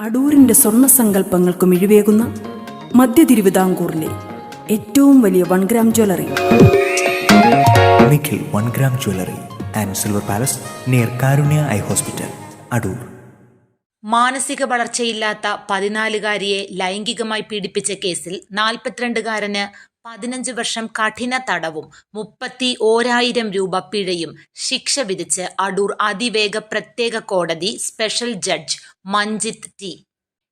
അടൂരിന്റെ സ്വർണ സങ്കല്പങ്ങൾക്ക് മിഴിവേകുന്ന മധ്യ തിരുവിതാംകൂറിലെ ഏറ്റവും വലിയ one gram jewellery Nikhil one gram jewellery and silver palace near Karunya eye hospital Adoor മാനസിക വളർച്ചയില്ലാത്ത പതിനാലുകാരിയെ ലൈംഗികമായി പീഡിപ്പിച്ച കേസിൽ നാൽപ്പത്തിരണ്ടുകാരന് പതിനഞ്ച് വർഷം കഠിന തടവും മുപ്പത്തി ഓരായിരം രൂപ പിഴയും ശിക്ഷ വിധിച്ച് അടൂർ അതിവേഗ പ്രത്യേക കോടതി സ്പെഷ്യൽ ജഡ്ജ് മഞ്ജിത്ത് ടി.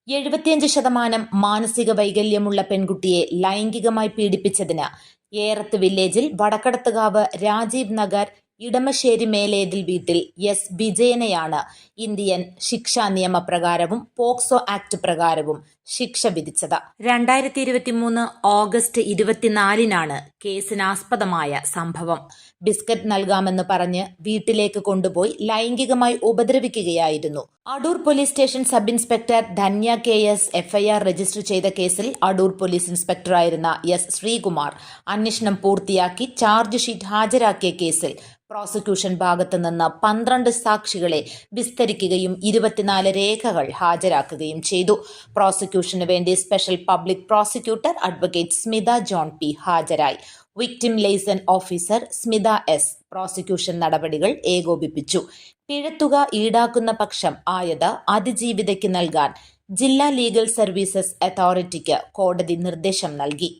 എഴുപത്തിയഞ്ച് ശതമാനം മാനസിക വൈകല്യമുള്ള പെൺകുട്ടിയെ ലൈംഗികമായി പീഡിപ്പിച്ചതിന് ഏറത്ത് വില്ലേജിൽ വടക്കടത്തുകാവ് രാജീവ് നഗർ ഇടമശ്ശേരി മേലേതിൽ വീട്ടിൽ എസ്. വിജയനെയാണ് ഇന്ത്യൻ ശിക്ഷാ നിയമപ്രകാരവും പോക്സോ ആക്ട് പ്രകാരവും ശിക്ഷ വിധിച്ചത്. രണ്ടായിരത്തി ഇരുപത്തി മൂന്ന് ഓഗസ്റ്റ് ഇരുപത്തിനാലിനാണ് കേസിനാസ്പദമായ സംഭവം. ബിസ്ക്കറ്റ് നൽകാമെന്ന് പറഞ്ഞ് വീട്ടിലേക്ക് കൊണ്ടുപോയി ലൈംഗികമായി ഉപദ്രവിക്കുകയായിരുന്നു. Adoor police station sub inspector Dhanya K S FIR register ചെയ്ത കേസിൽ അടൂർ പോലീസ് ഇൻസ്പെക്ടറായിരുന്ന എസ് ശ്രീകുമാർ അന്വേഷണം പൂർത്തിയാക്കി ചാർജ് ഷീറ്റ് ഹാജരാക്കിയ കേസിൽ പ്രോസിക്യൂഷൻ ഭാഗത്തു നിന്ന് പന്ത്രണ്ട് സാക്ഷികളെ വിസ്തരിക്കുകയും ഇരുപത്തിനാല് രേഖകൾ ഹാജരാക്കുകയും ചെയ്തു. പ്രോസിക്യൂഷന് വേണ്ടി special public prosecutor advocate Smitha John P ഹാജരായി. Victim liaison officer Smitha S prosecution നടപടികൾ ഏകോപിപ്പിച്ചു. പിഴത്തുക ഈടാക്കുന്ന പക്ഷം ആയത് അതിജീവിതയ്ക്ക് നൽകാൻ ജില്ലാ ലീഗൽ സർവീസസ് അതോറിറ്റിക്ക് കോടതി നിർദ്ദേശം നൽകി.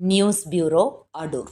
News bureau Adoor.